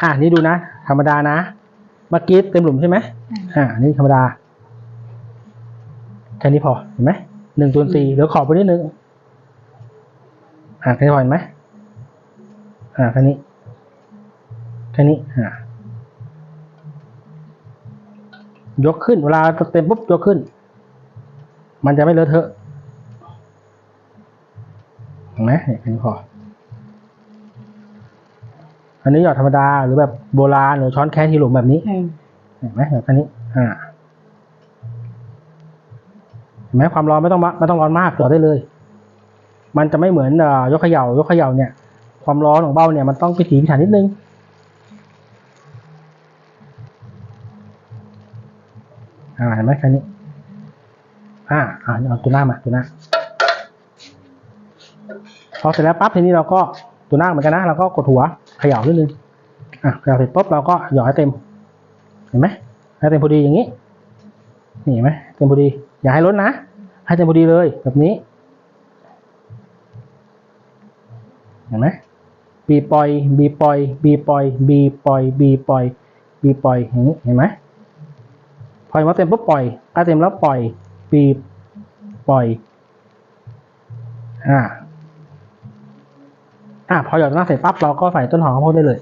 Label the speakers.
Speaker 1: อ่านี่ดูนะ ธรรมดานะเมื่อกี้เต็มหลุมใช่ไหมอ่า นี่ธรรมดา แค่นี้พอ เห็นไหม หนึ่งส่วนสี่เหลือขอบไปนิดนึง อ่าแค่นี้พอเห็นไหม อ่า แค่นี้ แค่นี้ อ่า ยกขึ้น เวลาเต็มปุ๊บยกขึ้น มันจะไม่เลอะเทอะเห็นไหมเนี่ยแค่นี้พอ อันนี้หยอดธรรมดาหรือแบบโบราณหรือช้อนแค่ที่หลุมแบบนี้
Speaker 2: อืม
Speaker 1: เห็นไหมแบบนี้ อ่าเห็นไหมความร้อนไม่ต้องมะไม่ต้องร้อนมากหยอดได้เลย มันจะไม่เหมือนเอ่อยกเขย่ายกเขย่าเนี่ย ความร้อนของเบ้าเนี่ยมันต้องพิถีพิถันนิดนึงอ่าเห็นไหมแค่นี้อ่าอ่าเอาตัวหน้ามาตัวหน้าพอเสร็จแล้วปั๊บทีนี้เราก็ ตัวหน้าเหมือนกันนะเราก็กดหัวเขย่านิดนึงอะเขย่าเสร็จปุ๊บเราก็หยอดให้เต็ม เห็นไหมให้เต็มพอดีอย่างนี้นี่เห็นไหมเต็มพอดี อย่าให้ล้นนะ ให้เต็มพอดีเลยแบบนี้เห็นไหมบีปล่อยบีปล่อยบีปล่อยบีปล่อยบีปล่อยบีปล่อยอย่างนี้เห็นไหมพอมาเต็มปุ๊บปล่อยถ้าเต็มแล้วปล่อยบีบปล่อยอ่า อะพอหยอดหน้าเสร็จปั๊บเราก็ใส่ต้นหอมข้าวโพดได้เลย